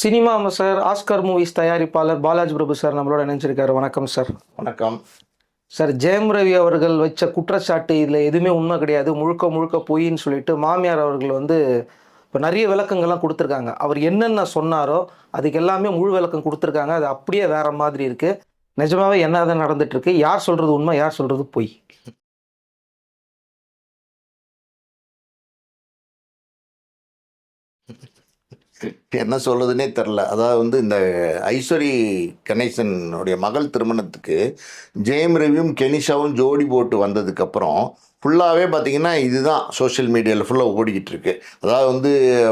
Cinema sir Oscar movies தயாரிப்பாளர் பாலாஜி பிரபு sir நம்மளோட நினைச்சிருக்காரு வணக்கம் சார். வணக்கம். சார் ஜெயம் ரவி அவர்கள் வச்ச குற்றச்சாட்டு இதில் எதுவுமே உண்மை கிடையாது. முழுக்க முழுக்க பொய்ன்னு சொல்லிட்டு மாமியார் அவர்கள் வந்து இப்போ நிறைய விளக்கங்கள்லாம் கொடுத்துருக்காங்க. அவர் என்னென்ன சொன்னாரோ அதுக்கு எல்லாமே முழு விளக்கம் கொடுத்துருக்காங்க. அது அப்படியே வேற மாதிரி இருக்கு. நிஜமாவே என்னதான் நடந்துட்டு இருக்கு? யார் சொல்றது உண்மை யார் சொல்றது பொய்? என்ன சொல்றதுனே தெரில அதாவது வந்து இந்த ஐஸ்வரி கணேசனுடைய மகள் திருமணத்துக்கு ஜெயம் ரவியும் கெனிஷாவும் ஜோடி போட்டு வந்ததுக்கப்புறம் ஃபுல்லாகவே பார்த்தீங்கன்னா இதுதான் சோஷியல் மீடியாவில் ஃபுல்லாக ஓடிக்கிட்டு இருக்கு. அதாவது வந்து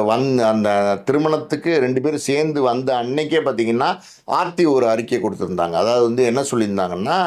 வந் அந்த திருமணத்துக்கு ரெண்டு பேரும் சேர்ந்து வந்த அன்னைக்கே பார்த்தீங்கன்னா ஆர்த்தி ஒரு அறிக்கை கொடுத்துருந்தாங்க. அதாவது வந்து என்ன சொல்லியிருந்தாங்கன்னா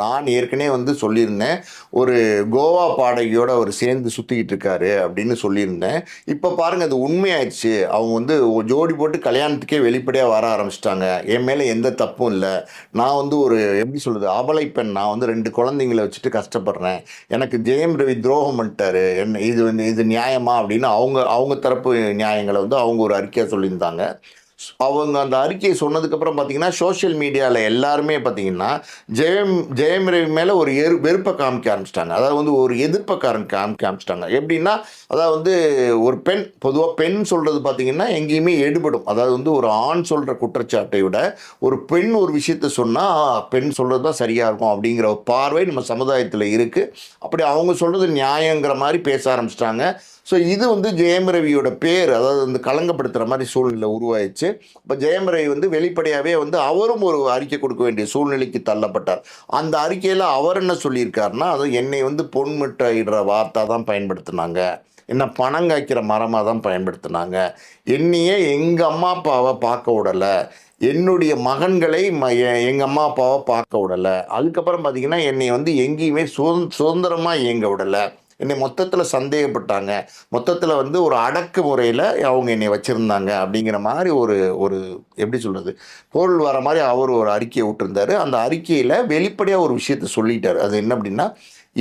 நான் ஏற்கனவே வந்து சொல்லியிருந்தேன் ஒரு கோவா பாடகியோட அவர் சேர்ந்து சுற்றிக்கிட்டு இருக்காரு அப்படின்னு சொல்லியிருந்தேன். இப்போ பாருங்கள் அது உண்மையாயிடுச்சு. அவங்க வந்து ஜோடி போட்டு கல்யாணத்துக்கே வெளிப்படையாக வர ஆரம்பிச்சிட்டாங்க. என் மேலே எந்த தப்பும் இல்லை. நான் வந்து ஒரு எப்படி சொல்கிறது அபலை பெண். நான் வந்து ரெண்டு குழந்தைங்களை வச்சுட்டு கஷ்டப்படுறேன். எனக்கு ஜெயம் ரவி துரோகம் பண்ணிட்டாரு. என்ன இது வந்து இது நியாயமா? அப்படின்னு அவங்க அவங்க தரப்பு நியாயங்களை வந்து அவங்க ஒரு அறிக்கையாக சொல்லியிருந்தாங்க. அவங்க அந்த அறிக்கையை சொன்னதுக்கப்புறம் பார்த்தீங்கன்னா சோஷியல் மீடியாவில் எல்லாருமே பார்த்தீங்கன்னா ஜெயம் ஜெயம் ரவி மேலே ஒரு எரு வெறுப்பை காமிக்க ஆரம்பிச்சிட்டாங்க. அதாவது வந்து ஒரு எதிர்ப்பக்காரன் காமிக்க ஆரம்பிச்சிட்டாங்க. எப்படின்னா அதாவது வந்து ஒரு பெண் பொதுவாக பெண் சொல்கிறது பார்த்தீங்கன்னா எங்கேயுமே எடுபடும். அதாவது வந்து ஒரு ஆண் சொல்கிற குற்றச்சாட்டை விட ஒரு பெண் ஒரு விஷயத்த சொன்னால் பெண் சொல்கிறது தான் சரியாக இருக்கும் அப்படிங்கிற ஒரு பார்வை நம்ம சமுதாயத்தில் இருக்குது அப்படி அவங்க சொல்கிறது நியாயங்கிற மாதிரி பேச ஆரம்பிச்சிட்டாங்க. ஸோ இது வந்து ஜெயம் ரவியோட பேர் அதாவது வந்து கலங்கப்படுத்துகிற மாதிரி சூழ்நிலை உருவாயிடுச்சு. இப்போ ஜெயம் ரவி வந்து வெளிப்படையாகவே வந்து அவரும் ஒரு அறிக்கை கொடுக்க வேண்டிய சூழ்நிலைக்கு தள்ளப்பட்டார். அந்த அறிக்கையில் அவர் என்ன சொல்லியிருக்காருன்னா அது என்னை வந்து பொன்மிட்டாயிடுற வார்த்தை தான் பயன்படுத்தினாங்க. என்ன பணம் காய்க்கிற மரமாக தான் பயன்படுத்தினாங்க. என்னையே எங்கள் அம்மா அப்பாவை பார்க்க விடலை. என்னுடைய மகன்களை ம எங்கள் அம்மா அப்பாவை பார்க்க விடலை. அதுக்கப்புறம் பார்த்தீங்கன்னா என்னை வந்து எங்கேயுமே சுதந் சுதந்திரமாக இயங்க விடலை. என்னை மொத்தத்தில் சந்தேகப்பட்டாங்க. மொத்தத்தில் வந்து ஒரு அடக்கு முறையில் அவங்க என்னை வச்சுருந்தாங்க அப்படிங்கிற மாதிரி ஒரு ஒரு எப்படி சொல்கிறது பொருள் வர மாதிரி அவர் ஒரு அறிக்கையை விட்டுருந்தார். அந்த அறிக்கையில் வெளிப்படையாக ஒரு விஷயத்த சொல்லிட்டார். அது என்ன அப்படின்னா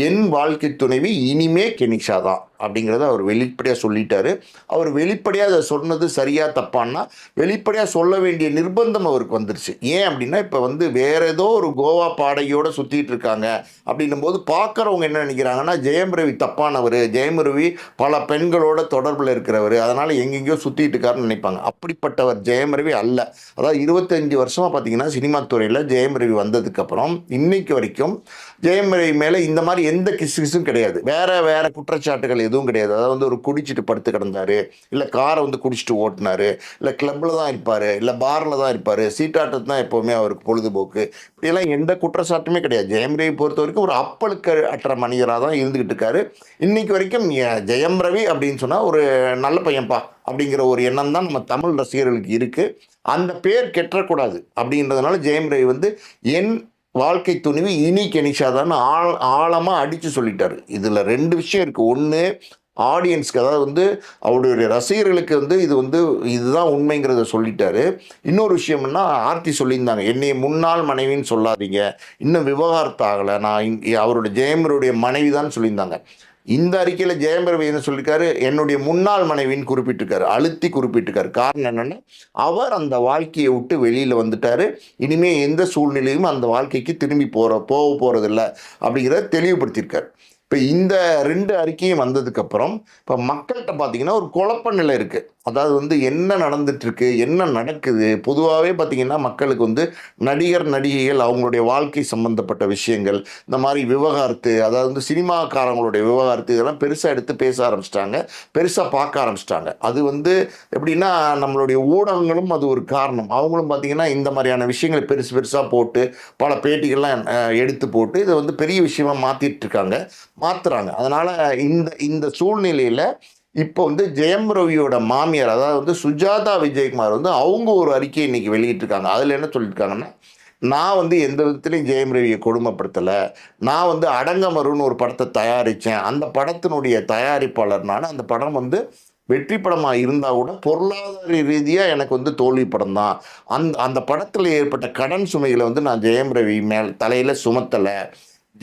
என் வாழ்க்கை துணைவி இனிமே கெனிஷா தான் அப்படிங்கிறத அவர் வெளிப்படையாக சொல்லிட்டாரு. அவர் வெளிப்படையாக அதை சொன்னது சரியாக தப்பான்னா வெளிப்படையாக சொல்ல வேண்டிய நிர்பந்தம் அவருக்கு வந்துருச்சு. ஏன் அப்படின்னா இப்போ வந்து வேற ஏதோ ஒரு கோவா பாடகியோட சுற்றிட்டு இருக்காங்க அப்படின்னும் போது பார்க்குறவங்க என்ன நினைக்கிறாங்கன்னா ஜெயம் ரவி தப்பானவர் ஜெயம் ரவி பல பெண்களோட தொடர்பில் இருக்கிறவர் அதனால் எங்கெங்கேயோ சுற்றிட்டு இருக்காருன்னு நினைப்பாங்க. அப்படிப்பட்டவர் ஜெயம் ரவி அல்ல. அதாவது இருபத்தஞ்சி வருஷமாக பார்த்தீங்கன்னா சினிமா துறையில் ஜெயம் ரவி வந்ததுக்கப்புறம் இன்னைக்கு வரைக்கும் ஜெயம் ரவி மேலே இந்த மாதிரி எந்த கிசு கிசும் கிடையாது. வேற வேற குற்றச்சாட்டுகள் எதுவும் கிடையாது. அதாவது வந்து ஒரு குடிச்சிட்டு படுத்து கிடந்தாரு. இல்லை காரை வந்து குடிச்சிட்டு ஓட்டினாரு. இல்லை கிளப்பில் தான் இருப்பார். இல்லை பாரில் தான் இருப்பார். சீட்டாட்டத்து தான் எப்போவுமே அவருக்கு பொழுதுபோக்கு. இப்படியெல்லாம் எந்த குற்றச்சாட்டுமே கிடையாது. ஜெயம் ரவி பொறுத்த வரைக்கும் ஒரு அப்பளுக்கு அற்ற மனிதராக தான் இருந்துக்கிட்டு இருக்காரு. இன்னைக்கு வரைக்கும் ஜெயம் ரவி அப்படின்னு சொன்னால் ஒரு நல்ல பையன்பா அப்படிங்கிற ஒரு எண்ணம் தான் நம்ம தமிழ் ரசிகர்களுக்கு இருக்குது அந்த பேர் கெட்டக்கூடாது அப்படின்றதுனால ஜெயம் ரவி வந்து என் வாழ்க்கை துணிவு இனி கெனிஷாதான் ஆழ் ஆழமாக அடித்து சொல்லிட்டாரு. இதில் ரெண்டு விஷயம் இருக்குது ஒன்று ஆடியன்ஸ்க்கு அதாவது வந்து அவருடைய ரசிகர்களுக்கு வந்து இது வந்து இதுதான் உண்மைங்கிறத சொல்லிட்டாரு. இன்னொரு விஷயம்னா ஆர்த்தி சொல்லியிருந்தாங்க என்னை முன்னாள் மனைவின்னு சொல்லாதீங்க. இன்னும் விவகாரத்தாகலை. நான் அவருடைய ஜெயமருடைய மனைவி தான் சொல்லியிருந்தாங்க. இந்த அறிக்கையில் ஜெயம்பரவி என்ன சொல்லியிருக்காரு என்னுடைய முன்னாள் மனைவின்னு குறிப்பிட்டிருக்காரு அழுத்தி குறிப்பிட்டிருக்காரு. காரணம் என்னென்னா அவர் அந்த வாழ்க்கையை விட்டு வெளியில் வந்துட்டார். இனிமேல் எந்த சூழ்நிலையும் அந்த வாழ்க்கைக்கு திரும்பி போகிற போக போகிறதில்ல அப்படிங்கிறத தெளிவுபடுத்தியிருக்காரு. இப்போ இந்த ரெண்டு அறிக்கையும் வந்ததுக்கப்புறம் இப்போ மக்கள்கிட்ட பார்த்தீங்கன்னா ஒரு குழப்ப நிலை இருக்குது அதாவது வந்து என்ன நடந்துட்டுருக்கு என்ன நடக்குது? பொதுவாகவே பார்த்தீங்கன்னா மக்களுக்கு வந்து நடிகர் நடிகைகள் அவங்களுடைய வாழ்க்கை சம்பந்தப்பட்ட விஷயங்கள் இந்த மாதிரி விவகாரத்து அதாவது வந்து சினிமாக்காரங்களுடைய விவகாரத்து இதெல்லாம் பெருசாக எடுத்து பேச ஆரம்பிச்சிட்டாங்க பெருசாக பார்க்க ஆரம்பிச்சிட்டாங்க. அது வந்து எப்படின்னா நம்மளுடைய ஊடகங்களும் அது ஒரு காரணம். அவங்களும் பார்த்திங்கன்னா இந்த மாதிரியான விஷயங்களை பெருசு பெருசாக போட்டு பல பேட்டிகள்லாம் எடுத்து போட்டு இதை வந்து பெரிய விஷயமா மாற்றிட்டுருக்காங்க மாற்றுறாங்க அதனால் இந்த இந்த சூழ்நிலையில் இப்போ வந்து ஜெயம் ரவியோட மாமியார் அதாவது வந்து சுஜாதா விஜயகுமார் வந்து அவங்க ஒரு அறிக்கை இன்னைக்கு வெளியிட்டிருக்காங்க. அதில் என்ன சொல்லியிருக்காங்கன்னா நான் வந்து எந்த விதத்துலையும் ஜெயம் ரவியை கொடுமைப்படுத்தலை. நான் வந்து அடங்கமருன்னு ஒரு படத்தை தயாரித்தேன் அந்த படத்தினுடைய தயாரிப்பாளர் நான் அந்த படம் வந்து வெற்றி படமாக இருந்தால் கூட பொருளாதார ரீதியாக எனக்கு வந்து தோல்வி படம் தான். அந்த அந்த படத்தில் ஏற்பட்ட கடன் சுமைகளை வந்து நான் ஜெயம் ரவி மேல் தலையில் சுமத்தலை.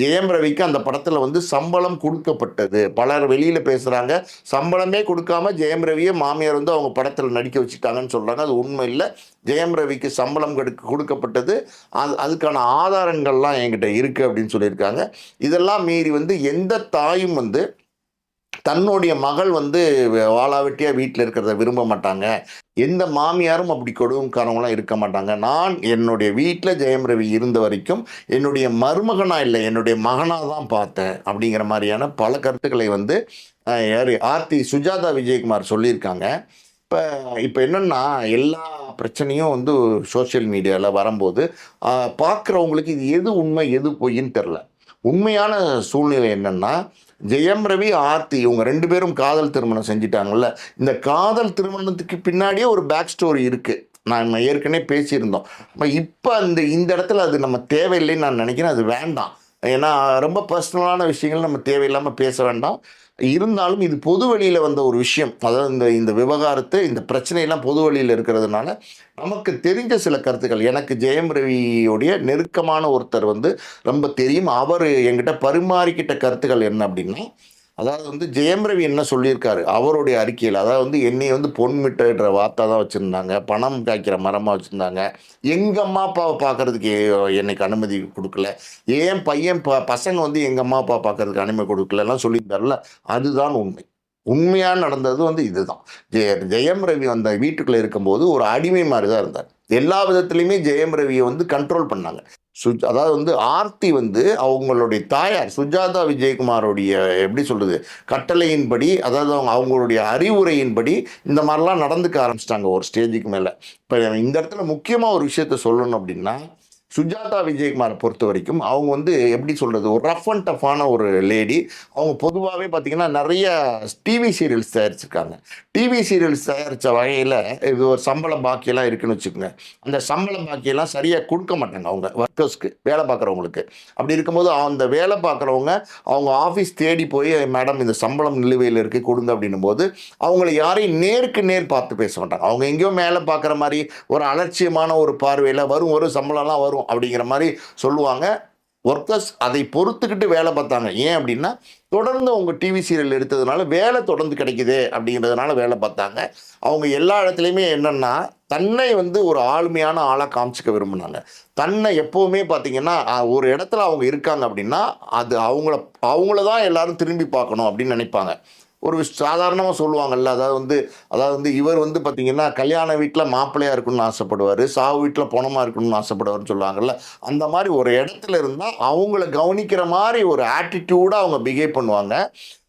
ஜெயம் ரவிக்கு அந்த படத்தில் வந்து சம்பளம் கொடுக்கப்பட்டது. பலர் வெளியில் பேசுகிறாங்க சம்பளமே கொடுக்காம ஜெயம் ரவியை மாமியார் வந்து அவங்க படத்தில் நடிக்க வச்சுட்டாங்கன்னு சொல்கிறாங்க அது உண்மை இல்லை. ஜெயம் ரவிக்கு சம்பளம் கொடுக்க கொடுக்கப்பட்டது. அது அதுக்கான ஆதாரங்கள்லாம் என்கிட்ட இருக்குது அப்படின்னு சொல்லியிருக்காங்க. இதெல்லாம் மீறி வந்து எந்த தாயும் வந்து தன்னுடைய மகள் வந்து வாளாவெட்டியாக வீட்டில் இருக்கிறத விரும்ப மாட்டாங்க. எந்த மாமியாரும் அப்படி கொடுங்காரவங்களாம் இருக்க மாட்டாங்க. நான் என்னுடைய வீட்டில் ஜெயம் ரவி இருந்த வரைக்கும் என்னுடைய மருமகனாக இல்லை என்னுடைய மகனாக தான் பார்த்தேன் அப்படிங்கிற மாதிரியான பல கருத்துக்களை வந்து யார்? ஆர்த்தி சுஜாதா விஜயகுமார் சொல்லியிருக்காங்க. இப்போ இப்போ என்னென்னா எல்லா பிரச்சனையும் வந்து சோஷியல் மீடியாவில் வரும்போது பார்க்குறவங்களுக்கு இது எது உண்மை எது பொய்ன்னு தெரில. உண்மையான சூழ்நிலை என்னென்னா ஜெயம் ரவி ஆர்த்தி இவங்க ரெண்டு பேரும் காதல் திருமணம் செஞ்சிட்டாங்கல்ல. இந்த காதல் திருமணத்துக்கு பின்னாடியே ஒரு பேக் ஸ்டோரி இருக்குது நான் ஏற்கனவே பேசியிருந்தோம். இப்போ அந்த இந்த இடத்துல அது நம்ம தேவையில்லைன்னு நான் நினைக்கிறேன். அது வேண்டாம். ஏன்னா ரொம்ப பர்சனலான விஷயங்கள் நம்ம தேவையில்லாமல் பேச வேண்டாம். இருந்தாலும் இது பொது வழியில் வந்த ஒரு விஷயம். அதாவது இந்த இந்த விவகாரத்தை இந்த பிரச்சனையெல்லாம் பொது வழியில் இருக்கிறதுனால நமக்கு தெரிஞ்ச சில கருத்துக்கள். எனக்கு ஜெயம் ரவியோடைய நெருக்கமான ஒருத்தர் வந்து ரொம்ப தெரியும். அவர் என்கிட்ட பரிமாறிக்கிட்ட கருத்துக்கள் என்ன அப்படின்னா அதாவது வந்து ஜெயம் ரவி என்ன சொல்லியிருக்காரு? அவருடைய அறிக்கையில் அதாவது வந்து என்னை வந்து பொன்மிட்டன்ற வார்த்தை தான் வச்சுருந்தாங்க பணம் காய்க்கிற மரமாக வச்சுருந்தாங்க. எங்கள் அம்மா அப்பாவை பார்க்கறதுக்கு என்னைக்கு அனுமதி கொடுக்கல? ஏன் பையன் ப பசங்க வந்து எங்கள் அம்மா அப்பா பார்க்கறதுக்கு அனுமதி கொடுக்கலலாம் சொல்லியிருந்தாருல அதுதான் உண்மை. உண்மையாக நடந்தது வந்து இதுதான். ஜெய ஜெயம் ரவி அந்த வீட்டுக்குள்ளே இருக்கும்போது ஒரு அடிமை மாதிரி தான் இருந்தார். எல்லா விதத்துலையுமே ஜெயம் ரவியை வந்து கண்ட்ரோல் பண்ணாங்க. சு அதாவது வந்து ஆர்த்தி வந்து அவங்களுடைய தாயார் சுஜாதா விஜயகுமாரோடைய எப்படி சொல்கிறது கட்டளையின்படி அதாவது அவங்க அவங்களுடைய அறிவுரையின்படி இந்த மாதிரிலாம் நடந்துக்க ஆரம்பிச்சிட்டாங்க ஒரு ஸ்டேஜுக்கு மேலே. இப்போ இந்த இடத்துல முக்கியமாக ஒரு விஷயத்த சொல்லணும் அப்படின்னா சுஜாதா விஜயகுமாரை பொறுத்த வரைக்கும் அவங்க வந்து எப்படி சொல்கிறது ஒரு ரஃப் அண்ட் டஃப்பான ஒரு லேடி அவங்க பொதுவாகவே பார்த்தீங்கன்னா நிறைய டிவி சீரியல்ஸ் தயாரிச்சிருக்காங்க. டிவி சீரியல்ஸ் தயாரித்த வகையில் இது ஒரு சம்பளம் பாக்கியெல்லாம் இருக்குன்னு வச்சுக்கோங்க. அந்த சம்பளம் பாக்கியெல்லாம் சரியாக கொடுக்க மாட்டாங்க அவங்க ஒர்க்கர்ஸ்க்கு வேலை பார்க்குறவங்களுக்கு அப்படி இருக்கும்போது அந்த வேலை பார்க்குறவங்க அவங்க ஆஃபீஸ் தேடி போய் மேடம் இந்த சம்பளம் நிலுவையில் இருக்குது கொடுங்க. அப்படின்னும் போது அவங்கள யாரையும் நேருக்கு நேர் பார்த்து பேச மாட்டாங்க. அவங்க எங்கேயோ மேலே பார்க்குற மாதிரி ஒரு அலட்சியமான ஒரு பார்வையில் வரும் வரும் சம்பளம்லாம் வரும். அப்படிங்கிற மாதிரி சொல்லுவாங்க. ஒர்க்கர்ஸ் அதை பொறுத்துக்கிட்டு வேலை பார்த்தாங்க. ஏன் அப்படின்னா தொடர்ந்து அவங்க டிவி சீரியல் எடுத்ததுனால வேலை தொடர்ந்து கிடைக்குது அப்படிங்கிறதுனால வேலை பார்த்தாங்க. அவங்க எல்லா இடத்துலையுமே என்னென்னா தன்னை வந்து ஒரு ஆளுமையான ஆளாக காமிச்சிக்க விரும்பினாங்க. தன்னை எப்போவுமே பார்த்தீங்கன்னா ஒரு இடத்துல அவங்க இருக்காங்க அப்படின்னா அது அவங்கள அவங்கள தான் எல்லாரும் திரும்பி பார்க்கணும் அப்படின்னு நினைப்பாங்க. ஒரு சாதாரணமாக சொல்லுவாங்கல்ல அதாவது வந்து அதாவது வந்து இவர் வந்து பார்த்திங்கன்னா கல்யாண வீட்டில் மாப்பிள்ளையாக இருக்கணும்னு ஆசைப்படுவார் சாவு வீட்டில் பணமாக இருக்கணும்னு ஆசைப்படுவார்னு சொல்லுவாங்கல்ல அந்த மாதிரி ஒரு இடத்துல இருந்தால் அவங்கள கவனிக்கிற மாதிரி ஒரு ஆட்டிடியூடாக அவங்க பிஹேவ் பண்ணுவாங்க.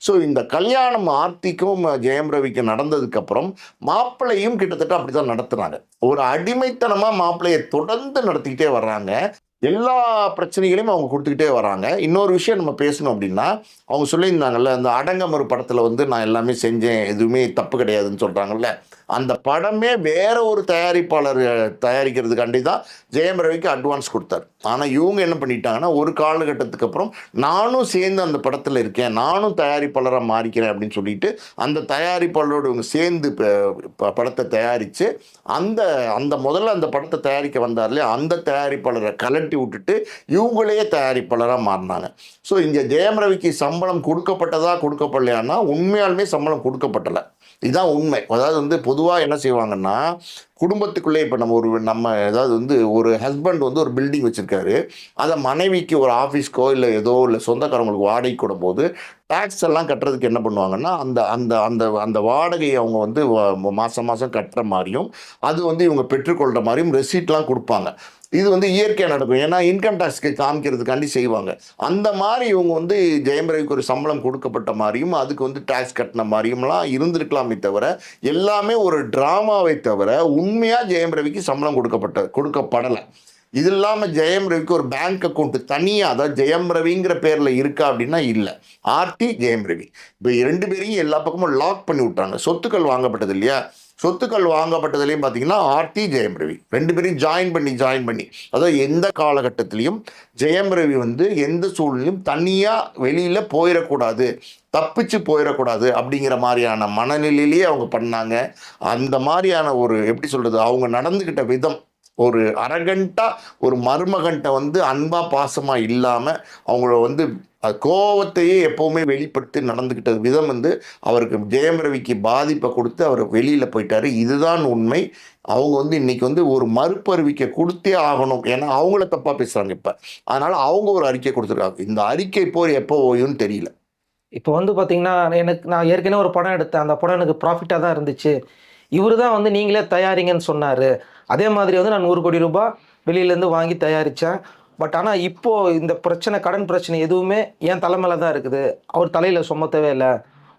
ஸோ இந்த கல்யாணம் ஆர்த்திக்கும் ஜெயம் ரவிக்கும் நடந்ததுக்கப்புறம் மாப்பிள்ளையும் கிட்டத்தட்ட அப்படி தான் நடத்துனாங்க ஒரு அடிமைத்தனமாக மாப்பிள்ளையை தொடர்ந்து நடத்திக்கிட்டே வர்றாங்க. எல்லா பிரச்சனைகளையும் அவங்க கொடுத்துக்கிட்டே வராங்க. இன்னொரு விஷயம் நம்ம பேசணும் அப்படின்னா அவங்க சொல்லியிருந்தாங்கல்ல அந்த அடங்கமறு படத்தில் வந்து நான் எல்லாமே செஞ்சேன் எதுவுமே தப்பு கிடையாதுன்னு சொல்கிறாங்கல்ல அந்த படமே வேற ஒரு தயாரிப்பாளர் தயாரிக்கிறதுக்காண்டி தான் ஜெயம் ரவிக்கு அட்வான்ஸ் கொடுத்தார். ஆனால் இவங்க என்ன பண்ணிட்டாங்கன்னா ஒரு காலகட்டத்துக்கு அப்புறம் நானும் சேர்ந்து அந்த படத்தில் இருக்கேன் நானும் தயாரிப்பாளராக மாறிக்கிறேன் அப்படின்னு சொல்லிட்டு அந்த தயாரிப்பாளரோடு இவங்க சேர்ந்து படத்தை தயாரித்து அந்த அந்த முதல்ல அந்த படத்தை தயாரிக்க வந்தார்லே அந்த தயாரிப்பாளரை கலட்டி விட்டுட்டு இவங்களே தயாரிப்பாளராக மாறினாங்க. ஸோ இங்கே ஜெயம் ரவிக்கு சம்பளம் கொடுக்கப்பட்டதா கொடுக்கப்படலையானா உண்மையாலுமே சம்பளம் கொடுக்கப்படலை இதுதான் உண்மை. அதாவது வந்து பொதுவாக என்ன செய்வாங்கன்னா குடும்பத்துக்குள்ளே இப்போ நம்ம ஒரு நம்ம ஏதாவது வந்து ஒரு ஹஸ்பண்ட் வந்து ஒரு பில்டிங் வச்சுருக்காரு. அதை மனைவிக்கு ஒரு ஆஃபீஸ்க்கோ இல்லை ஏதோ இல்லை சொந்தக்காரங்களுக்கு வாடகை போது டேக்ஸ் எல்லாம் கட்டுறதுக்கு என்ன பண்ணுவாங்கன்னா அந்த அந்த அந்த அந்த வாடகையை அவங்க வந்து மாதம் மாதம் கட்டுற மாதிரியும் அது வந்து இவங்க பெற்றுக்கொள்கிற மாதிரியும் ரெசீட்லாம் கொடுப்பாங்க. இது வந்து இயற்கையாக நடக்கும். ஏன்னா இன்கம் டேக்ஸ்க்கு காமிக்கிறதுக்காண்டி செய்வாங்க. அந்த மாதிரி இவங்க வந்து ஜெயம் ரவிக்கு ஒரு சம்பளம் கொடுக்கப்பட்ட மாதிரியும் அதுக்கு வந்து டேக்ஸ் கட்டின மாதிரியும்லாம் இருந்திருக்கலாமே தவிர எல்லாமே ஒரு ட்ராமாவை தவிர உண்மையாக ஜெயம் ரவிக்கு சம்பளம் கொடுக்கப்பட்ட கொடுக்கப்படலை. இது இல்லாமல் ஜெயம் ரவிக்கு ஒரு பேங்க் அக்கௌண்ட் தனியாக அதாவது ஜெயம் ரவிங்கிற பேரில் இருக்கா அப்படின்னா இல்லை. ஆர்டி ஜெயம் ரவி. இப்போ ரெண்டு பேரையும் எல்லா பக்கமும் லாக் பண்ணி விட்டாங்க. சொத்துக்கள் வாங்கப்பட்டது இல்லையா? சொத்துக்கள் வாங்கப்பட்டதுலேயும் பார்த்தீங்கன்னா ஆர்டி ஜெயம் ரவி. ரெண்டு பேரையும் ஜாயின் பண்ணி ஜாயின் பண்ணி. அதாவது எந்த காலகட்டத்திலையும் ஜெயம் ரவி வந்து எந்த சூழ்நிலையும் தனியாக வெளியில் போயிடக்கூடாது. தப்பிச்சு போயிடக்கூடாது அப்படிங்கிற மாதிரியான மனநிலையிலேயே அவங்க பண்ணாங்க. அந்த மாதிரியான ஒரு எப்படி சொல்கிறது அவங்க நடந்துக்கிட்ட விதம் ஒரு அரகண்டா ஒரு மருமகன்ட்ட வந்து அன்பா பாசமா இல்லாம அவங்கள வந்து கோவத்தையே எப்பவுமே வெளிப்படுத்தி நடந்துக்கிட்ட விதம் வந்து அவருக்கு ஜெயம் ரவிக்கு பாதிப்பை கொடுத்து அவர் வெளியில போயிட்டாரு. இதுதான் உண்மை. அவங்க வந்து இன்னைக்கு வந்து ஒரு மறுபறிவிக்கை கொடுத்தே ஆகணும். ஏன்னா அவங்கள தப்பா பேசுறாங்க இப்ப. அதனால அவங்க ஒரு அறிக்கை கொடுத்துருக்காங்க. இந்த அறிக்கை போர் எப்போ ஓயும்னு தெரியல. இப்போ வந்து பார்த்தீங்கன்னா எனக்கு நான் ஏற்கனவே ஒரு படம் எடுத்தேன். அந்த படம் எனக்கு ப்ராஃபிட்டாக தான் இருந்துச்சு. இவர் தான் வந்து நீங்களே தயாரிங்கன்னு சொன்னார். அதே மாதிரி வந்து நான் நூறு கோடி ரூபாய் வெளியிலேருந்து வாங்கி தயாரித்தேன் பட் ஆனால் இப்போது இந்த பிரச்சனை கடன் பிரச்சனை எதுவுமே என் தலைமையில் தான் இருக்குது. அவர் தலையில் சுமத்தவே இல்லை.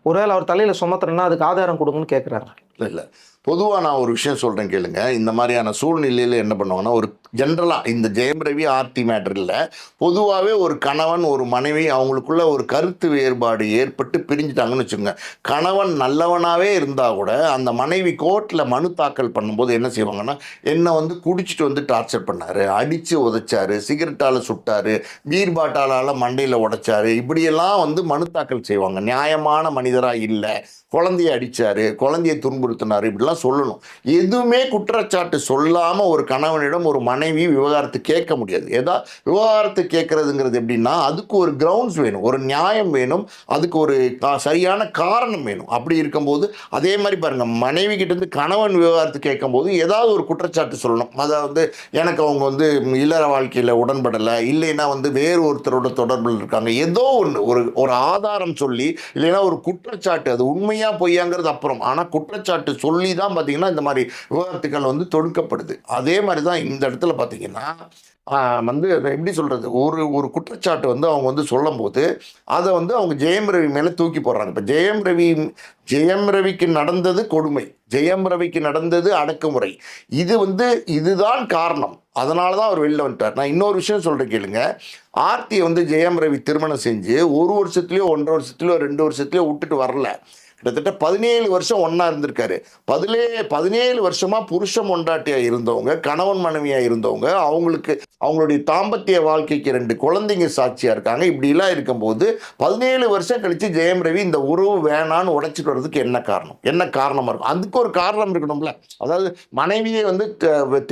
ஒருவேளை அவர் தலையில் சுமத்துறேன்னா அதுக்கு ஆதாரம் கொடுங்கன்னு கேட்குறாங்க இல்லை பொதுவாக நான் ஒரு விஷயம் சொல்கிறேன் கேளுங்க. இந்த மாதிரியான சூழ்நிலையில் என்ன பண்ணுவாங்கன்னா ஒரு ஜென்ரலாக இந்த ஜெயம் ரவி ஆர்த்தி மேட்டர் இல்லை. பொதுவாகவே ஒரு கணவன் ஒரு மனைவி அவங்களுக்குள்ள ஒரு கருத்து வேறுபாடு ஏற்பட்டு பிரிஞ்சுட்டாங்கன்னு வச்சுக்கோங்க. கணவன் நல்லவனாகவே இருந்தால் கூட அந்த மனைவி கோர்ட்டில் மனு தாக்கல் பண்ணும்போது என்ன செய்வாங்கன்னா என்னை வந்து குடிச்சிட்டு வந்து டார்ச்சர் பண்ணார் அடித்து உதைச்சாரு சிகரெட்டால் சுட்டாரு பீர் பாட்டாலால் மண்டையில் உடைச்சாரு இப்படியெல்லாம் வந்து மனு தாக்கல் செய்வாங்க. நியாயமான மனிதராக இல்லை. குழந்தைய குழந்தையை குழந்தைய துன்புறுத்தினாரு இப்படிலாம் சொல்லணும். எதுவுமே குற்றச்சாட்டு சொல்லாமல் ஒரு கணவனிடம் ஒரு மனைவி விவகாரத்து கேட்க முடியாது. ஏதா விவகாரத்து கேட்கறதுங்கிறது எப்படின்னா அதுக்கு ஒரு கிரவுண்ட்ஸ் வேணும். ஒரு நியாயம் வேணும். அதுக்கு ஒரு சரியான காரணம் வேணும். அப்படி இருக்கும்போது அதே மாதிரி பாருங்க மனைவி கிட்டேருந்து கணவன் விவகாரத்து கேட்கும்போது ஏதாவது ஒரு குற்றச்சாட்டு சொல்லணும். அதாவது எனக்கு அவங்க வந்து இல்லற வாழ்க்கையில் உடன்படலை இல்லைன்னா வந்து வேறு ஒருத்தரோட தொடர்பில் இருக்காங்க. ஏதோ ஒன்று ஒரு ஒரு ஆதாரம் சொல்லி இல்லைன்னா ஒரு குற்றச்சாட்டு. அது உண்மையாக பொய்யாங்கிறது அப்புறம். ஆனால் குற்றச்சாட்டு சொல்லி தான் பார்த்தீங்கன்னா இந்த மாதிரி விவகாரத்துக்கள் வந்து தொடுக்கப்படுது. அதே மாதிரி தான் இந்த இடத்துல பார்த்தீங்கன்னா வந்து எப்படி சொல்கிறது ஒரு ஒரு குற்றச்சாட்டு வந்து அவங்க வந்து சொல்லும்போது அதை வந்து அவங்க ஜெயம் ரவி மேலே தூக்கி போடுறாங்க. இப்போ ஜெயம் ரவி ஜெயம் ரவிக்கு நடந்தது கொடுமை. ஜெயம் ரவிக்கு நடந்தது அடக்குமுறை. இது வந்து இதுதான் காரணம். அதனால தான் அவர் வெளில வந்துட்டார். நான் இன்னொரு விஷயம் சொல்கிறேன் கேளுங்க. ஆர்த்தியை வந்து ஜெயம் ரவி திருமணம் செஞ்சு ஒரு வருஷத்துலேயோ ஒன்றரை வருஷத்துலையோ ரெண்டு வருஷத்துலையோ விட்டுட்டு வரல. கிட்டத்தட்ட பதினேழு வருஷம் ஒன்றா இருந்திருக்காரு. பதிலே பதினேழு வருஷமாக புருஷன் பொண்டாட்டியாக இருந்தவங்க கணவன் மனைவியாக இருந்தவங்க அவங்களுக்கு அவங்களுடைய தாம்பத்திய வாழ்க்கைக்கு ரெண்டு குழந்தைங்க சாட்சியாக இருக்காங்க. இப்படிலாம் இருக்கும்போது பதினேழு வருஷம் கழித்து ஜெயம் ரவி இந்த உறவு வேணான்னு உடைச்சிட்டு வர்றதுக்கு என்ன காரணம்? என்ன காரணமாக இருக்கும்? அதுக்கு ஒரு காரணம் இருக்கணும்ல. அதாவது மனைவியை வந்து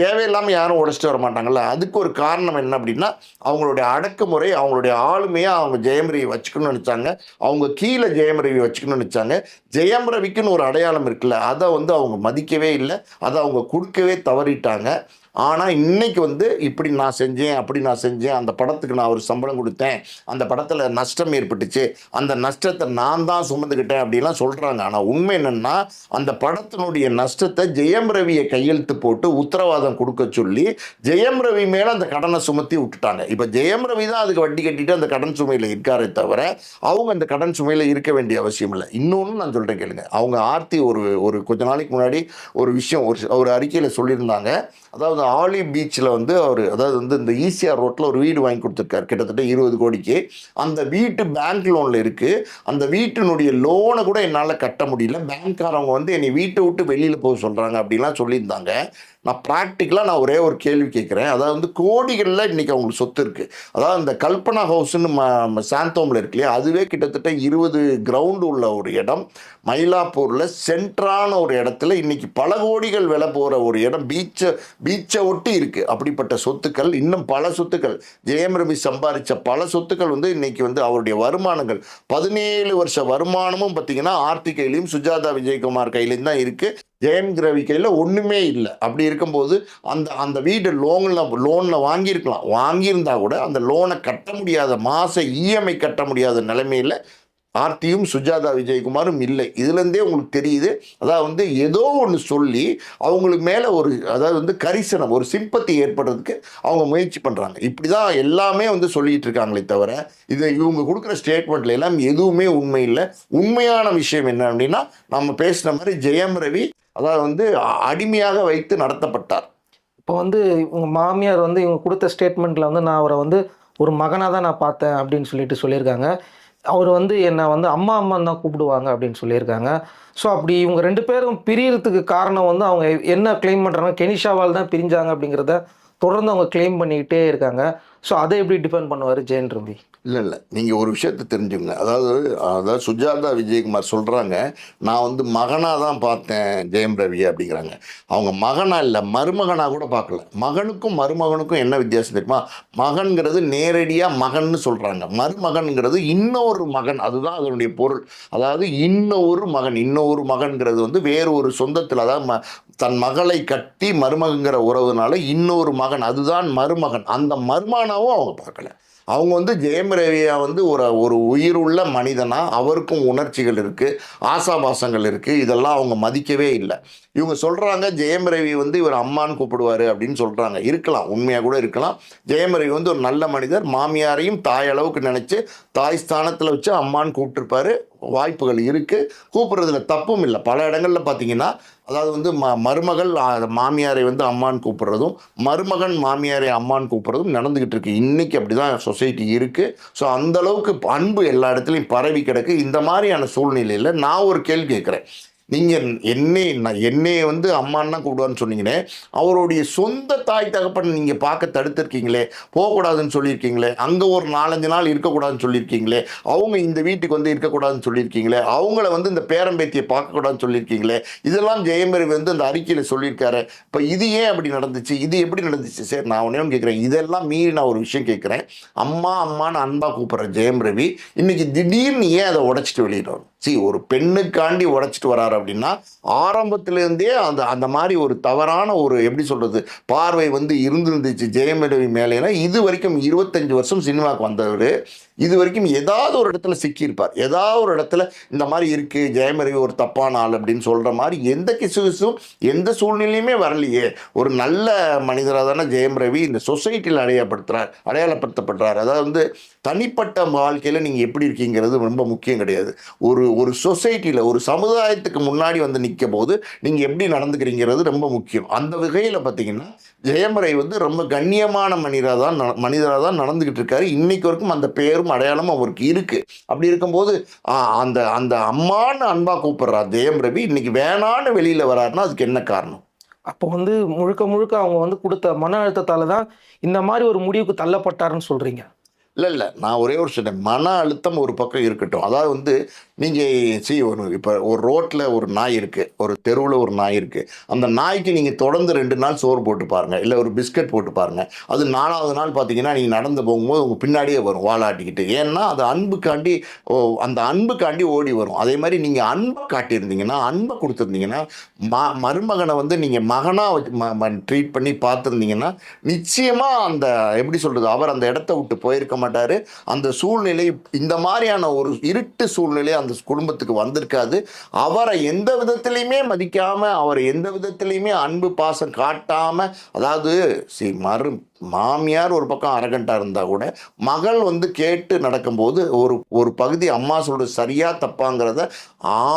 தேவையில்லாமல் யாரும் உடைச்சிட்டு வர மாட்டாங்கல்ல. அதுக்கு ஒரு காரணம் என்ன அப்படின்னா அவங்களுடைய அடக்குமுறை அவங்களுடைய ஆளுமையை அவங்க ஜெயம் ரவி வச்சுக்கணும்னு நினச்சாங்க. அவங்க கீழே ஜெயம் ரவி வச்சுக்கணும்னு நினச்சாங்க. ஜெயம் ரவிக்குன்னு ஒரு அடையாளம் இருக்குல்ல அதை வந்து அவங்க மதிக்கவே இல்லை அதை அவங்க கொடுக்கவே தவறிட்டாங்க. ஆனால் இன்னைக்கு வந்து இப்படி நான் செஞ்சேன் அப்படி நான் செஞ்சேன் அந்த படத்துக்கு நான் ஒரு சம்பளம் கொடுத்தேன் அந்த படத்தில் நஷ்டம் ஏற்பட்டுச்சு அந்த நஷ்டத்தை நான் தான் சுமந்துக்கிட்டேன் அப்படிலாம் சொல்கிறாங்க ஆனால் உண்மை என்னென்னா அந்த படத்தினுடைய நஷ்டத்தை ஜெயம் ரவியை கையெழுத்து போட்டு உத்தரவாதம் கொடுக்க சொல்லி ஜெயம் ரவி மேலே அந்த கடனை சுமத்தி விட்டுட்டாங்க. இப்போ ஜெயம் ரவி தான் அதுக்கு வட்டி கட்டிட்டு அந்த கடன் சுமையில் இருக்காரே தவிர அவங்க அந்த கடன் சுமையில் இருக்க வேண்டிய அவசியம் இல்லை. இன்னொன்று நான் சொல்கிறேன் கேளுங்க. அவங்க ஆர்த்தி ஒரு ஒரு கொஞ்ச நாளைக்கு முன்னாடி ஒரு விஷயம் ஒரு ஒரு அறிக்கையில் சொல்லியிருந்தாங்க. அதாவது ஆலி பீச்சில் வந்து அவர் அதாவது வந்து இந்த ஈசிஆர் ரோட்டில் ஒரு வீடு வாங்கி கொடுத்துருக்காரு கிட்டத்தட்ட இருபது கோடிக்கு. அந்த வீட்டு பேங்க் லோனில் இருக்குது அந்த வீட்டினுடைய லோனை கூட என்னால் கட்ட முடியல. பேங்க்காரவங்க வந்து என்னை வீட்டை விட்டு வெளியில் போக சொல்கிறாங்க அப்படிலாம் சொல்லியிருந்தாங்க. நான் ப்ராக்டிக்கலாக நான் ஒரே ஒரு கேள்வி கேட்குறேன். அதாவது வந்து கோடிகளில் இன்றைக்கி அவங்களுக்கு சொத்து இருக்குது அதாவது இந்த கல்பனா ஹவுஸ்னு ம சாந்தோமில் இருக்கு இல்லையா? அதுவே கிட்டத்தட்ட இருபது கிரவுண்டு உள்ள ஒரு இடம். மயிலாப்பூரில் சென்ட்ரான ஒரு இடத்துல இன்றைக்கி பல கோடிகள் விலை போகிற ஒரு இடம். பீச்சை பீச்சை ஒட்டி இருக்குது அப்படிப்பட்ட சொத்துக்கள் இன்னும் பல சொத்துக்கள். ஜெயம் ரவி சம்பாதிச்ச பல சொத்துக்கள் வந்து இன்றைக்கி வந்து அவருடைய வருமானங்கள். பதினேழு வருஷ வருமானமும் பார்த்தீங்கன்னா ஆர்த்தி கையிலையும் சுஜாதா விஜயகுமார் கையிலையும் தான் இருக்குது ஜெயம் ரவி கையில் ஒன்றுமே இல்லை. அப்படி இருக்கும்போது அந்த அந்த வீடு லோனில் லோனில் வாங்கியிருக்கலாம். வாங்கியிருந்தா கூட அந்த லோனை கட்ட முடியாத மாத இஎம்ஐ கட்ட முடியாத நிலைமையில் ஆர்த்தியும் சுஜாதா விஜயகுமாரும் இல்லை. இதுலேருந்தே உங்களுக்கு தெரியுது. அதாவது வந்து ஏதோ ஒன்று சொல்லி அவங்களுக்கு மேலே ஒரு அதாவது வந்து கரிசனம் ஒரு சிம்பத்தி ஏற்படுறதுக்கு அவங்க முயற்சி பண்ணுறாங்க இப்படி தான் எல்லாமே வந்து சொல்லிகிட்டு இருக்காங்களே தவிர இது இவங்க கொடுக்குற ஸ்டேட்மெண்ட்ல எல்லாம் எதுவுமே உண்மை இல்லை. உண்மையான விஷயம் என்ன அப்படின்னா நம்ம பேசின மாதிரி ஜெயம் ரவி அதாவது வந்து அடிமையாக வைத்து நடத்தப்பட்டார். இப்போ வந்து இவங்க மாமியார் வந்து இவங்க கொடுத்த ஸ்டேட்மெண்ட்டில் வந்து நான் அவரை வந்து ஒரு மகனாக தான் நான் பார்த்தேன் அப்படின்னு சொல்லிட்டு சொல்லியிருக்காங்க. அவர் வந்து என்னை வந்து அம்மா அம்மா தான் கூப்பிடுவாங்க அப்படின்னு சொல்லியிருக்காங்க. ஸோ அப்படி இவங்க ரெண்டு பேரும் பிரியறதுக்கு காரணம் வந்து அவங்க என்ன க்ளைம் பண்ணுறாங்க கெனிஷாவால் தான் பிரிஞ்சாங்க அப்படிங்கிறத தொடர்ந்து அவங்க கிளைம் பண்ணிக்கிட்டே இருக்காங்க. ஸோ அதை எப்படி டிபெண்ட் பண்ணுவார் ஜெயன் ரம்பி இல்லை இல்லை. நீங்கள் ஒரு விஷயத்தை தெரிஞ்சுங்க அதாவது அதாவது சுஜாதா விஜயகுமார் சொல்கிறாங்க நான் வந்து மகனாக தான் பார்த்தேன் ஜெயம் ரவி அப்படிங்கிறாங்க. அவங்க மகனாக இல்லை மருமகனாக கூட பார்க்கல. மகனுக்கும் மருமகனுக்கும் என்ன வித்தியாசம் தெரியுமா? மகன்கிறது நேரடியாக மகன்னு சொல்கிறாங்க மருமகன்கிறது இன்னொரு மகன். அதுதான் அதனுடைய பொருள். அதாவது இன்னொரு மகன். இன்னொரு மகன்கிறது வந்து வேறு ஒரு சொந்தத்தில் அதாவது ம தன் மகளை கட்டி மருமகங்கிற உறவுனால இன்னொரு மகன். அதுதான் மருமகன். அந்த மருமானாவும் அவங்க பார்க்கல. அவங்க வந்து ஜெயம் ரவியா வந்து ஒரு ஒரு உயிருள்ள மனிதனாக அவருக்கும் உணர்ச்சிகள் இருக்குது ஆசாபாசங்கள் இருக்குது இதெல்லாம் அவங்க மதிக்கவே இல்லை. இவங்க சொல்கிறாங்க ஜெயம் ரவி வந்து இவர் அம்மான்னு கூப்பிடுவார் அப்படின்னு சொல்கிறாங்க இருக்கலாம் உண்மையாக கூட இருக்கலாம். ஜெயம் ரவி வந்து ஒரு நல்ல மனிதர் மாமியாரையும் தாய் அளவுக்கு நினச்சி தாய் ஸ்தானத்தில் வச்சு அம்மான்னு கூப்பிட்டுருப்பாரு. வாய்ப்புகள் இருக்குது கூப்பிட்றதுல தப்பும் இல்லை. பல இடங்களில் பார்த்தீங்கன்னா அதாவது வந்து ம மருமகள் மாமியாரை வந்து அம்மான்னு கூப்பிட்றதும் மருமகன் மாமியாரை அம்மான்னு கூப்பிட்றதும் நடந்துக்கிட்டு இருக்கு. இன்றைக்கி அப்படி தான் சொசைட்டி இருக்குது ஸோ அந்தளவுக்கு அன்பு எல்லா இடத்துலையும் பரவி கிடக்கு. இந்த மாதிரியான சூழ்நிலையில் நான் ஒரு கேள்வி கேட்குறேன் நீங்கள் என்னை நான் என்னையை வந்து அம்மான்னா கூப்பிடுவான்னு சொன்னீங்களே அவருடைய சொந்த தாய் தகப்பன் நீங்கள் பார்க்க தடுத்திருக்கீங்களே போகக்கூடாதுன்னு சொல்லியிருக்கீங்களே அங்கே ஒரு நாலஞ்சு நாள் இருக்கக்கூடாதுன்னு சொல்லியிருக்கீங்களே அவங்க இந்த வீட்டுக்கு வந்து இருக்கக்கூடாதுன்னு சொல்லியிருக்கீங்களே அவங்கள வந்து இந்த பேரம்பேத்தியை பார்க்கக்கூடாதுன்னு சொல்லியிருக்கீங்களே இதெல்லாம் ஜெயமரி வந்து அந்த அறிக்கையில் சொல்லியிருக்காரு. இப்போ இது ஏன் அப்படி நடந்துச்சு? இது எப்படி நடந்துச்சு? சரி நான் ஒன்றே கேட்குறேன் இதெல்லாம் மீறி நான் ஒரு விஷயம் கேட்குறேன் அம்மா அம்மான்னு அன்பாக கூப்பிட்ற ஜெயம் ரவி இன்னைக்கு திடீர்னு ஏன் அதை உடைச்சிட்டு வெளியிடணும் சி ஒரு பெண்ணுக்காண்டி உடைச்சிட்டு வராரு அப்படின்னா ஆரம்பத்திலேருந்தே அந்த அந்த மாதிரி ஒரு தவறான ஒரு எப்படி சொல்கிறது பார்வை வந்து இருந்திருந்துச்சு ஜெயமேடவி மேலேனா இது வரைக்கும் இருபத்தஞ்சி வருஷம் சினிமாவுக்கு வந்தவர். இது வரைக்கும் ஏதாவது ஒரு இடத்துல சிக்கியிருப்பார். ஏதாவது ஒரு இடத்துல இந்த மாதிரி இருக்குது ஜெயமரவி ஒரு தப்பான ஆள் அப்படின்னு சொல்கிற மாதிரி எந்த கிசுகிசும் எந்த சூழ்நிலையுமே வரலையே. ஒரு நல்ல மனிதராக தானே ஜெயம் ரவி இந்த சொசைட்டியில் அடையப்படுத்துகிறார் அடையாளப்படுத்தப்படுறார். அதாவது வந்து தனிப்பட்ட வாழ்க்கையில் நீங்கள் எப்படி இருக்கீங்கிறது ரொம்ப முக்கியம் கிடையாது. ஒரு ஒரு சொசைட்டியில் ஒரு சமுதாயத்துக்கு முன்னாடி வந்து நிற்க போது நீங்கள் எப்படி நடந்துக்கிறீங்கிறது ரொம்ப முக்கியம். அந்த வகையில் பார்த்தீங்கன்னா ஜெயமரை வந்து ரொம்ப கண்ணியமான மனிதராக தான் ந- மனிதராக தான் நடந்துக்கிட்டு இருக்காரு. இன்னைக்கு வரைக்கும் அந்த பேரும் அடையாளமும் அவருக்கு இருக்குது அப்படி இருக்கும்போது அந்த அந்த அம்மான்னு அன்பாக கூப்பிடுறார் ஜெயம் ரவி இன்னைக்கு வேணான்னு வெளியில் வராருன்னா அதுக்கு என்ன காரணம்? அப்போ வந்து முழுக்க முழுக்க அவங்க வந்து கொடுத்த மன அழுத்தத்தால் தான் இந்த மாதிரி ஒரு முடிவுக்கு தள்ளப்பட்டாருன்னு சொல்கிறீங்க இல்லை இல்லை நான் ஒரே ஒரு சொன்னேன் மன அழுத்தம் ஒரு பக்கம் இருக்கட்டும். அதாவது வந்து நீங்கள் சி ஒரு இப்போ ஒரு ரோட்டில் ஒரு நாய் இருக்குது ஒரு தெருவில் ஒரு நாய் இருக்குது அந்த நாய்க்கு நீங்கள் தொடர்ந்து ரெண்டு நாள் சோறு போட்டு பாருங்கள் இல்லை ஒரு பிஸ்கட் போட்டு பாருங்கள் அது நாலாவது நாள் பார்த்தீங்கன்னா நீங்கள் நடந்து போகும்போது உங்கள் பின்னாடியே வரும் வாழாட்டிக்கிட்டு ஏன்னா அது அன்புக்காண்டி ஓ, அந்த அன்புக்காண்டி ஓடி வரும். அதே மாதிரி நீங்கள் அன்பை காட்டியிருந்தீங்கன்னா அன்பை கொடுத்துருந்தீங்கன்னா ம மருமகனை வந்து நீங்கள் மகனாக ட்ரீட் பண்ணி பார்த்துருந்தீங்கன்னா நிச்சயமாக அந்த எப்படி சொல்கிறது அவர் அந்த இடத்த விட்டு போயிருக்க மாட்டார். அந்த சூழ்நிலை இந்த மாதிரியான ஒரு இருட்டு சூழ்நிலை அந்த குடும்பத்துக்கு வந்திருக்காது. அவரை எந்த விதத்துலையுமே மதிக்காமல் அவரை எந்த விதத்துலையுமே அன்பு பாசம் காட்டாமல் அதாவது சி மறு மாமியார் ஒரு பக்கம் அரகண்டாக இருந்தால் கூட மகள் வந்து கேட்டு நடக்கும்போது ஒரு ஒரு பகுதி அம்மா சொல்கிறது சரியாக தப்பாங்கிறத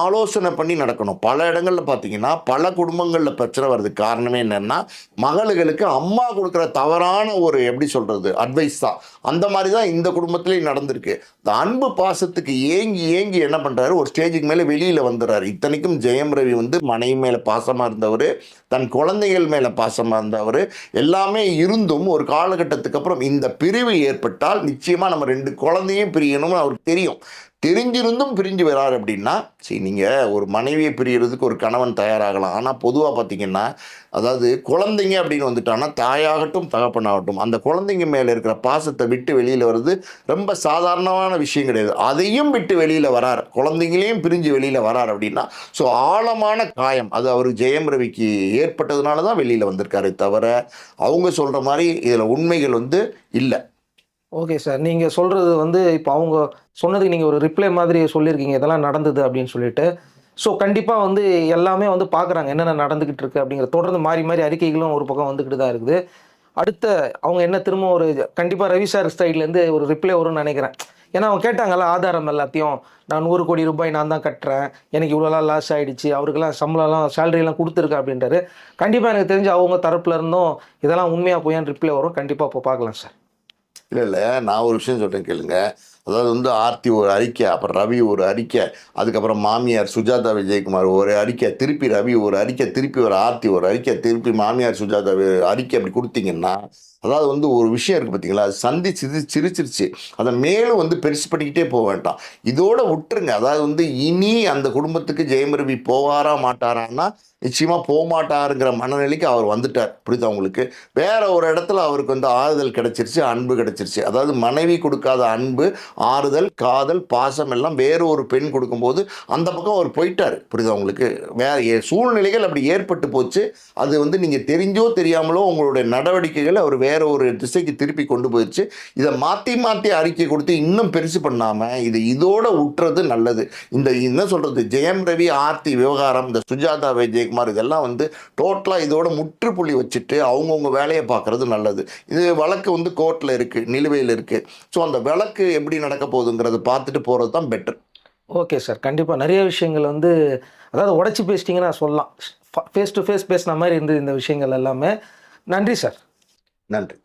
ஆலோசனை பண்ணி நடக்கணும். பல இடங்களில் பார்த்தீங்கன்னா பல குடும்பங்களில் பிரச்சனை வர்றதுக்கு காரணமே என்னென்னா மகளுகளுக்கு அம்மா கொடுக்குற தவறான ஒரு எப்படி சொல்கிறது அட்வைஸ் தான். அந்த மாதிரி தான் இந்த குடும்பத்துலேயும் நடந்திருக்கு. இந்த அன்பு பாசத்துக்கு ஏங்கி ஏங்கி என்ன பண்ணுறாரு ஒரு ஸ்டேஜுக்கு மேலே வெளியில் வந்துடுறாரு. இத்தனைக்கும் ஜெயம் ரவி வந்து மனைவி மேலே பாசமாக இருந்தவர் தன் குழந்தைகள் மேலே பாசமாக இருந்தவர் எல்லாமே இருந்தும் ஒரு காலகட்டத்துக்கு அப்புறம் இந்த பிரிவு ஏற்பட்டால் நிச்சயமாக நம்ம ரெண்டு குழந்தையும் பிரியணும்னு அவருக்கு தெரியும். தெரிஞ்சிருந்தும் பிரிஞ்சு வராரு அப்படின்னா சரி நீங்கள் ஒரு மனைவியை பிரியறதுக்கு ஒரு கணவன் தயாராகலாம். ஆனால் பொதுவாக பார்த்தீங்கன்னா அதாவது குழந்தைங்க அப்படின்னு வந்துட்டான்னா தாயாகட்டும் தகப்பனாகட்டும் அந்த குழந்தைங்க மேலே இருக்கிற பாசத்தை விட்டு வெளியில் வர்றது ரொம்ப சாதாரணமான விஷயம் கிடையாது. அதையும் விட்டு வெளியில் வரார். குழந்தைங்களையும் பிரிஞ்சு வெளியில் வரார் அப்படின்னா ஸோ ஆழமான காயம் அது அவர் ஜெயம் ரவிக்கு ஏற்பட்டதுனால தான் வெளியில் வந்திருக்காரு தவிர அவங்க சொல்கிற மாதிரி இதில் உண்மைகள் வந்து இல்லை. Okay sir. நீங்கள் சொல்கிறது வந்து இப்போ அவங்க சொன்னதுக்கு நீங்கள் ஒரு ரிப்ளை மாதிரி சொல்லியிருக்கீங்க. இதெல்லாம் நடந்தது அப்படின்னு சொல்லிட்டு. ஸோ கண்டிப்பாக வந்து எல்லாமே வந்து பார்க்குறாங்க என்னென்ன நடந்துக்கிட்டு இருக்கு அப்படிங்கிற தொடர்ந்து மாறி மாறி அறிக்கைகளும் ஒரு பக்கம் வந்துக்கிட்டு தான் இருக்குது. அடுத்த அவங்க என்ன திரும்ப ஒரு கண்டிப்பாக ரவி சார் ஸ்டைட்லேருந்து ஒரு ரிப்ளை வரும்னு நினைக்கிறேன். ஏன்னா அவங்க கேட்டாங்கல்ல ஆதாரம் எல்லாத்தையும். நான் நூறு கோடி ரூபாய் நான் தான் கட்டுறேன். எனக்கு இவ்வளோலாம் லாஸ் ஆகிடுச்சு அவருக்கெல்லாம் சம்பளம்லாம் சேலரிலாம் கொடுத்துருக்கேன் அப்படின்றாரு. கண்டிப்பாக எனக்கு தெரிஞ்சு அவங்க தரப்புலேருந்தும் இதெல்லாம் உண்மையாக போயான்னு ரிப்ளை வரும். கண்டிப்பாக இப்போ பார்க்கலாம் சார். இல்லை இல்லை. நான் ஒரு விஷயம் சொல்கிறேன் கேளுங்க. அதாவது வந்து ஆர்த்தி ஒரு அறிக்கை அப்புறம் ரவி ஒரு அறிக்கை அதுக்கப்புறம் மாமியார் சுஜாதா விஜயகுமார் ஒரு அறிக்கை திருப்பி ரவி ஒரு அறிக்கை திருப்பி ஒரு ஆர்த்தி ஒரு அறிக்கை திருப்பி மாமியார் சுஜாதா அறிக்கை அப்படி கொடுத்தீங்கன்னா அதாவது வந்து ஒரு விஷயம் இருக்குது பார்த்தீங்களா அது சந்தி சிரிச்சிருச்சு. அதை மேலும் வந்து பெருசு பண்ணிக்கிட்டே போக வேண்டாம். இதோட விட்டுருங்க. அதாவது வந்து இனி அந்த குடும்பத்துக்கு ஜெயம் ரவி போவாரா மாட்டாரான்னா நிச்சயமாக போகமாட்டாருங்கிற மனநிலைக்கு அவர் வந்துட்டார். புரியுதா உங்களுக்கு? வேற ஒரு இடத்துல அவருக்கு வந்து ஆறுதல் கிடைச்சிருச்சு அன்பு கிடைச்சிருச்சு. அதாவது மனைவி கொடுக்காத அன்பு ஆறுதல் காதல் பாசம் எல்லாம் வேற ஒரு பெண் கொடுக்கும்போது அந்த பக்கம் அவர் போயிட்டார். புரியுதா உங்களுக்கு? வேற சூழ்நிலைகள் அப்படி ஏற்பட்டு போச்சு. அது வந்து நீங்கள் தெரிஞ்சோ தெரியாமலோ உங்களுடைய நடவடிக்கைகளை அவர் வேற ஒரு திசைக்கு திருப்பி கொண்டு போயிடுச்சு இதை மாற்றி மாற்றி அறிக்கை கொடுத்து இன்னும் பெருசு பண்ணாமல் இது இதோட உற்றது நல்லது. இந்த என்ன சொல்கிறது ஜெயம் ரவி ஆர்த்தி விவகாரம் இந்த சுஜாதா விஜய் விஜயகுமார் இதெல்லாம் வந்து டோட்டலாக இதோட முற்றுப்புள்ளி வச்சுட்டு அவங்கவுங்க வேலையை பார்க்குறது நல்லது. இது வழக்கு வந்து கோர்ட்டில் இருக்குது நிலுவையில் இருக்குது ஸோ அந்த வழக்கு எப்படி நடக்க போகுதுங்கிறத பார்த்துட்டு போகிறது தான் பெட்டர் ஓகே சார் கண்டிப்பாக நிறைய விஷயங்கள் வந்து அதாவது உடச்சி பேசிட்டிங்கன்னா சொல்லலாம். ஃபேஸ் டு ஃபேஸ் பேசின மாதிரி இருந்தது இந்த விஷயங்கள் எல்லாமே. நன்றி சார் நன்றி.